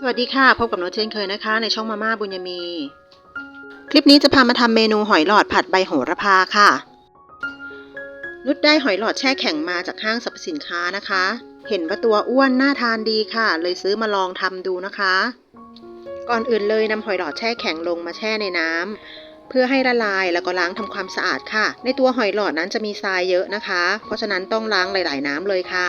สวัสดีค่ะ พบกับโนเช่นเคยนะคะ ในช่องมาม่าบุญยมี คลิปนี้จะพามาทำเมนูหอยหลอดผัดใบโหระพาค่ะ นุชได้หอยหลอดแช่แข็งมาจากห้างสรรพสินค้านะคะ เห็นว่าตัวอ้วนน่าทานดีค่ะ เลยซื้อมาลองทำดูนะคะ ก่อนอื่นเลยนำหอยหลอดแช่แข็งลงมาแช่ในน้ำเพื่อให้ละลายแล้วก็ล้างทำความสะอาดค่ะ ในตัวหอยหลอดนั้นจะมีทรายเยอะนะคะ เพราะฉะนั้นต้องล้างหลาย ๆ น้ำเลยค่ะ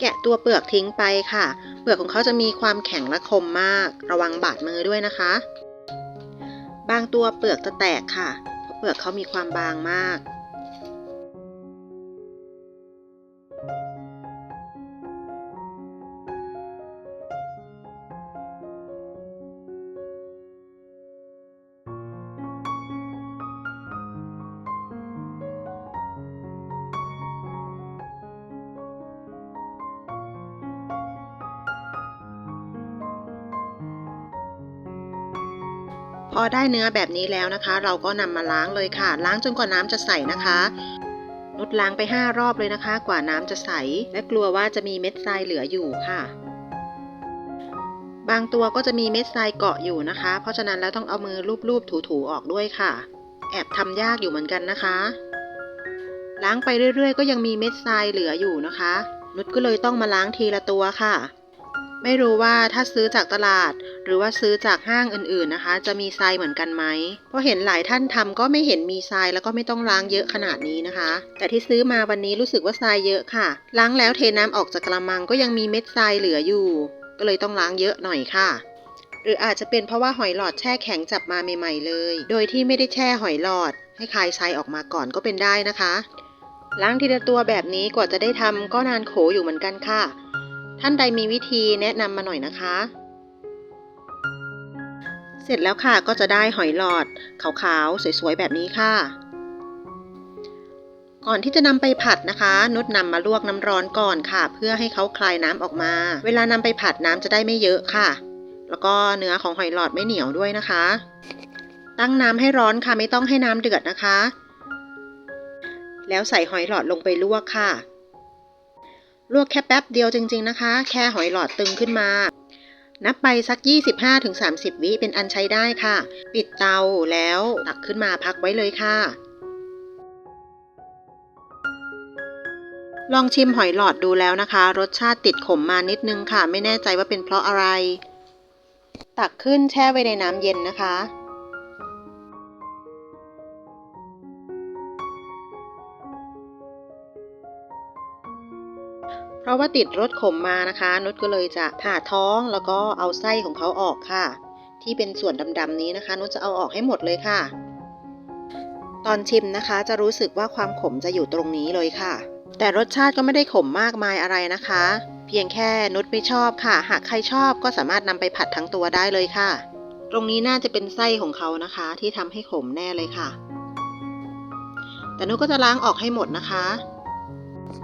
แกะตัวเปลือกทิ้งไปค่ะ เปลือกของเขาจะมีความแข็งและคมมาก ระวังบาดมือด้วยนะคะ บางตัวเปลือกจะแตกค่ะ เพราะเปลือกเขามีความบางมาก อได้เนื้อแบบนี้แล้วนะคะ เราก็นำมาล้างเลยค่ะ ล้างจนกว่าน้ำจะใสนะคะนุดล้างไป 5 รอบเลยนะคะ กว่าน้ำจะใส และกลัวว่าจะมีเม็ดทรายเหลืออยู่ค่ะ บางตัวก็จะมีเม็ดทรายเกาะอยู่นะคะ เพราะฉะนั้นแล้วต้องเอามือลูบๆถูๆออกด้วยค่ะ แอบทำยากอยู่เหมือนกันนะคะ ล้างไปเรื่อยๆ ก็ยังมีเม็ดทรายเหลืออยู่นะคะ นุชก็เลยต้องมาล้างทีละตัวค่ะ ไม่รู้ว่าถ้าซื้อจากตลาด หรือว่าซื้อจากห้างอื่นๆนะคะ จะมีทรายเหมือนกันไหมเพราะเห็นหลายท่านทำก็ไม่เห็นมีทรายแล้วก็ไม่ต้องล้างเยอะขนาดนี้นะคะ แต่ที่ซื้อมาวันนี้รู้สึกว่าทรายเยอะค่ะ ล้างแล้วเทน้ำออกจากกระมังก็ยังมีเม็ดทรายเหลืออยู่ ก็เลยต้องล้างเยอะหน่อยค่ะ หรืออาจจะเป็นเพราะว่าหอยหลอดแช่แข็งจับมาใหม่ๆเลย โดยที่ไม่ได้แช่หอยหลอด ให้คลายทรายออกมาก่อนก็เป็นได้นะคะล้างทีละตัวแบบนี้กว่าจะได้ทำก็นานโขอยู่เหมือนกันค่ะ ท่านใดมีวิธีแนะนำมาหน่อยนะคะ เสร็จแล้วค่ะก็จะได้หอยหลอดขาวๆ สวยๆ แบบนี้ค่ะ ก่อนที่จะนำไปผัดนะคะ นุชนำมาลวกน้ำร้อนก่อนค่ะ เพื่อให้เขาคลายน้ำออกมา เวลานำไปผัดน้ำจะได้ไม่เยอะค่ะ แล้วก็เนื้อของหอยหลอดไม่เหนียวด้วยนะคะ ตั้งน้ำให้ร้อนค่ะไม่ต้องให้น้ำเดือดนะคะ แล้วใส่หอยหลอดลงไปลวกค่ะ ลวกแค่แป๊บเดียวจริง ๆนะคะ แค่หอยหลอดตึงขึ้นมา นับไปสัก 25-30 วิเป็นอันใช้ได้ค่ะ ปิดเตาแล้วตักขึ้นมาพักไว้เลยค่ะ ลองชิมหอยหลอดดูแล้วนะคะ รสชาติติดขมมานิดนึงค่ะ ไม่แน่ใจว่าเป็นเพราะอะไร ตักขึ้นแช่ไว้ในน้ำเย็นนะคะ เพราะว่าติดรสขมมานะคะนุชก็เลยจะผ่าท้องแล้วก็เอาไส้ของเขาออกค่ะ ที่เป็นส่วนดำๆนี้นะคะนุชจะเอาออกให้หมดเลยค่ะ ตอนชิมนะคะจะรู้สึกว่าความขมจะอยู่ตรงนี้เลยค่ะ แต่รสชาติก็ไม่ได้ขมมากมายอะไรนะคะ เพียงแค่นุชไม่ชอบค่ะ หากใครชอบก็สามารถนำไปผัดทั้งตัวได้เลยค่ะ ตรงนี้น่าจะเป็นไส้ของเขานะคะ ที่ทำให้ขมแน่เลยค่ะแต่นุชก็จะล้างออกให้หมดนะคะ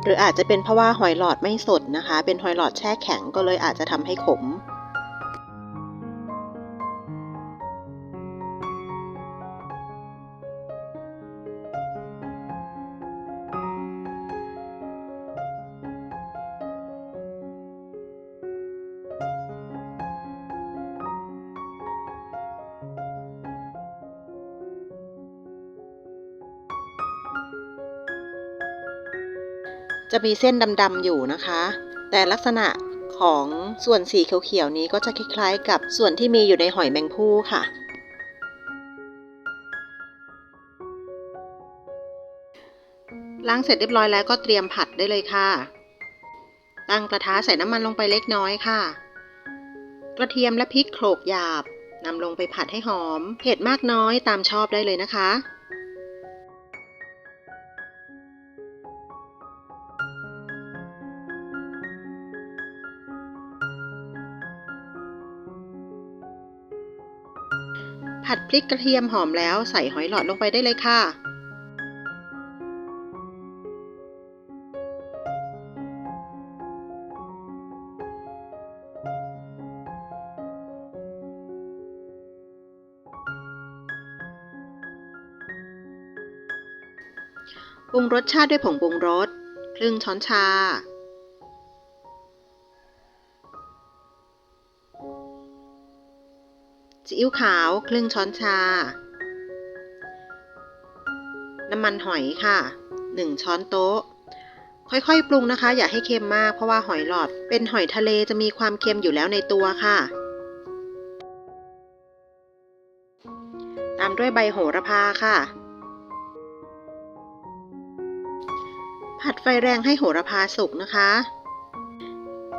หรืออาจจะเป็นเพราะว่าหอยหลอดไม่สดนะคะ เป็นหอยหลอดแช่แข็งก็เลยอาจจะทำให้ขม จะมีเส้นดำๆอยู่นะคะ แต่ลักษณะของส่วนสีเขียวๆนี้ก็จะคล้ายๆ กับส่วนที่มีอยู่ในหอยแมงภู่ค่ะ ล้างเสร็จเรียบร้อยแล้วก็เตรียมผัดได้เลยค่ะ ตั้งกระทะใส่น้ำมันลงไปเล็กน้อยค่ะ กระเทียมและพริกโขลกหยาบนำลงไปผัดให้หอม เผ็ดมากน้อยตามชอบได้เลยนะคะ ผัดพริกกระเทียมหอมแล้วใส่หอยหลอดลงไปได้เลยค่ะ ปรุงรสชาติด้วยผงปรุงรส ครึ่งช้อนชา ซีอิ๊วขาวครึ่งช้อนชา น้ำมันหอยค่ะ 1 ช้อนโต๊ะ ค่อยๆ ปรุงนะคะ อย่าให้เค็มมากเพราะว่าหอยหลอด เป็นหอยทะเลจะมีความเค็มอยู่แล้วในตัวค่ะ ตามด้วยใบโหระพาค่ะ ผัดไฟแรงให้โหระพาสุกนะคะ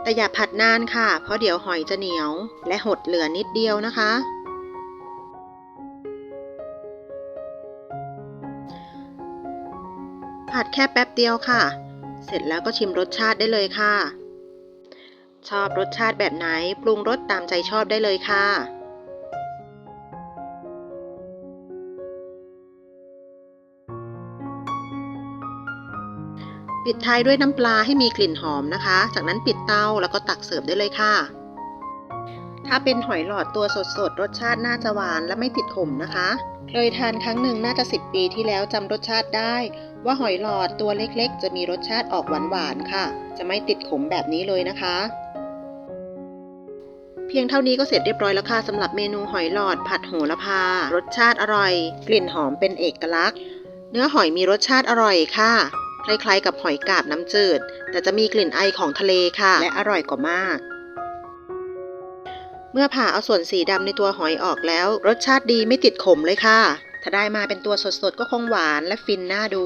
แต่อย่าผัดนานค่ะ เพราะเดี๋ยวหอยจะเหนียว และหดเหลือนิดเดียวนะคะ ผัดแค่แป๊บเดียวค่ะ เสร็จแล้วก็ชิมรสชาติได้เลยค่ะ ชอบรสชาติแบบไหนปรุงรสตามใจชอบได้เลยค่ะ ปิดท้ายด้วยน้ำปลาให้มีกลิ่นหอมนะคะ จากนั้นปิดเตาแล้วก็ตักเสิร์ฟได้เลยค่ะ ถ้าเป็นหอยหลอดตัวสดๆ รสชาติน่าจะหวานและไม่ติดขมนะคะ เคยทานครั้งหนึ่งน่าจะ 10 ปีที่แล้วจำรสชาติได้ ว่าหอยหลอดตัวเล็กๆ จะมีรสชาติออกหวานๆค่ะ จะไม่ติดขมแบบนี้เลยนะคะ เพียงเท่านี้ก็เสร็จเรียบร้อยแล้วค่ะสำหรับเมนูหอยหลอดผัดโหระพา รสชาติอร่อย กลิ่นหอมเป็นเอกลักษณ์ เนื้อหอยมีรสชาติอร่อยค่ะ คล้ายๆ กับหอยกาบน้ำจืด แต่จะมีกลิ่นไอของทะเลค่ะ และอร่อยกว่ามาก เมื่อผ่าเอาส่วนสีดำในตัวหอยออกแล้ว รสชาติดีไม่ติดขมเลยค่ะ ถ้าได้มาเป็นตัวสดๆก็คงหวานและฟินน่าดู